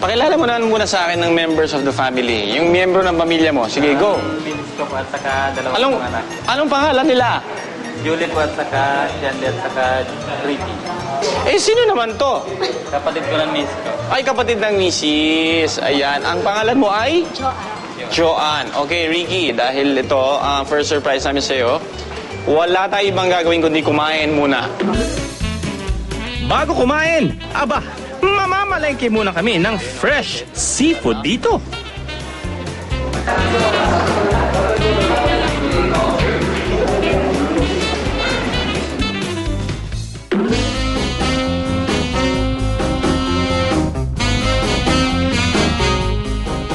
Pakilala mo naman muna sa akin ng members of the family. Yung miyembro ng pamilya mo. Sige, go. Binis ko po at saka dalawang Anong, anak. anong pangalan nila? Juliet po at saka Jandy at saka Ricky. Eh, sino naman to? Kapatid ko ng miss ko. Ay, kapatid ng misis. Ayan. Ang pangalan mo ay? Joanne. Okay, Ricky, dahil ito, ang first surprise namin sa'yo, wala tayo ibang gagawin kundi kumain muna. Bago kumain, aba, mamamalengke muna kami ng fresh seafood dito.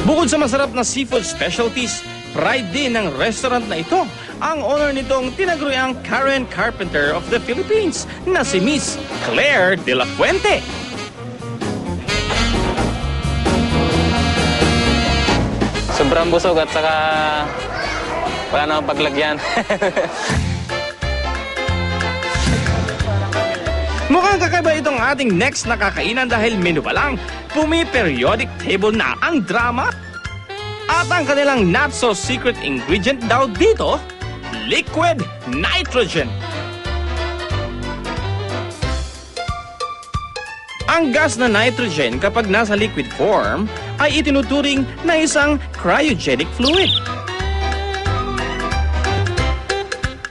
Bukod sa masarap na seafood specialties, pride din ng restaurant na ito ang owner nitong tinaguriang Karen Carpenter of the Philippines na si Miss Claire De La Fuente. Sobrang busog at saka wala namang paglagyan. Mukhang kakaiba itong ating next na kakainan dahil menu pa lang, pumi-periodic table na ang drama. At ang kanilang not so secret ingredient daw dito, liquid nitrogen. Ang gas na nitrogen kapag nasa liquid form ay itinuturing na isang cryogenic fluid.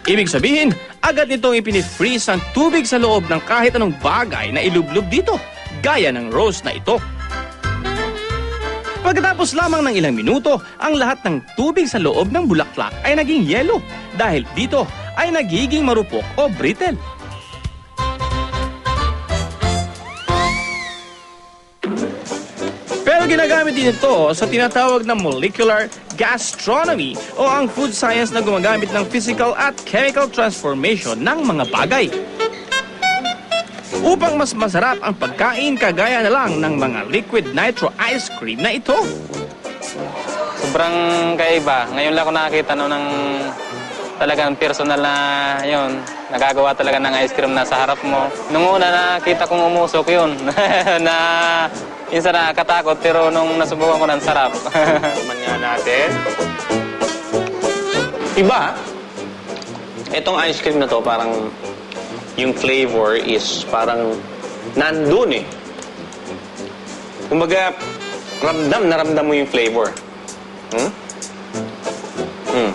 Ibig sabihin, agad nitong ipinifreeze ang tubig sa loob ng kahit anong bagay na ilublob dito, gaya ng rose na ito. Pagkatapos lamang ng ilang minuto, ang lahat ng tubig sa loob ng bulaklak ay naging yelo dahil dito ay nagiging marupok o brittle. Pero ginagamit din ito sa tinatawag na molecular gastronomy o ang food science na gumagamit ng physical at chemical transformation ng mga bagay. Upang mas masarap ang pagkain kagaya na lang ng mga liquid nitro ice cream na ito. Sobrang kaiba. Ngayon lang ako nakakita no, ng talagang personal na yun. Nagagawa talaga ng ice cream na sa harap mo. Nung una nakita kong umusok yun. na minsan nakakatakot pero nung nasubukan ko ng sarap. Tikman nga natin. Iba. Itong ice cream na to, parang yung flavor is parang nandun eh. Kumbaga, ramdam na ramdam mo yung flavor. Hmm? Hmm.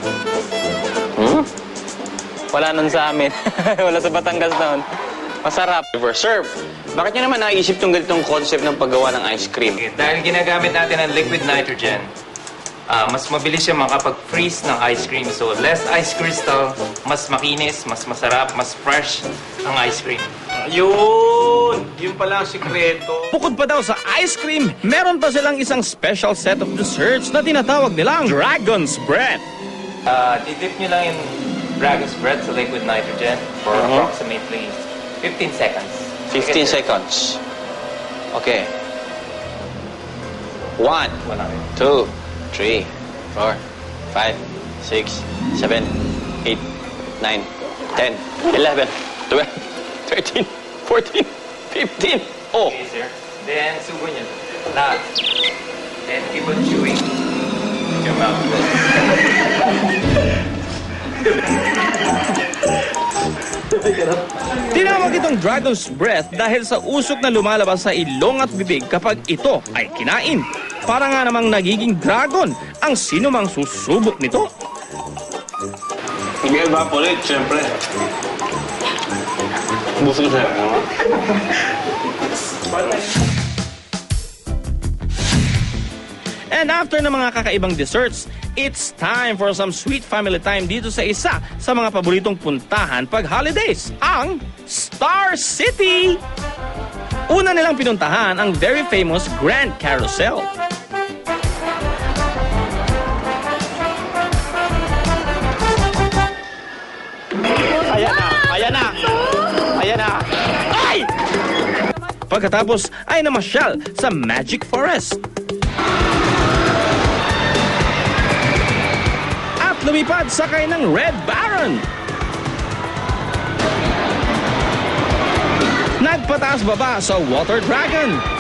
Hmm? Wala nun sa amin. Wala sa Batangas noon. Masarap. Flavor. Bakit nyo naman naisip yung ganitong concept ng paggawa ng ice cream? Dahil ginagamit natin ang liquid nitrogen, ah, mas mabilis siya makapag-freeze ng ice cream. So, less ice crystal, mas makinis, mas masarap, mas fresh ang ice cream. Yun! Yun pala ang sikreto. Bukod pa daw sa ice cream, meron pa silang isang special set of desserts na tinatawag nilang Dragon's Breath. Uh, didip nyo lang yung dragon's breath sa liquid nitrogen for Mhm. approximately 15 seconds. 15 seconds. Okay. One, two, three, four, five, six, seven, eight, nine, ten, eleven, twelve, thirteen, fourteen, fifteen. Oh, Okay, sir. Then, subo nyo. Lahat. Then, keep on chewing your mouth. Tinawag itong Dragon's Breath dahil sa usok na lumalabas sa ilong at bibig kapag ito ay kinain. Para nga namang nagiging dragon ang sino mang susubok nito. i-evaporate, siyempre. Busog siya. And after ng mga kakaibang desserts, it's time for some sweet family time dito sa isa sa mga paboritong puntahan pag holidays, ang Star City! Una nilang pinuntahan ang very famous Grand Carousel. Ayan na, ayan na, ayan na. Ay! Pagkatapos ay namasyal sa Magic Forest. Lumipad sakay ng Red Baron. Nagpataas baba sa Water Dragon.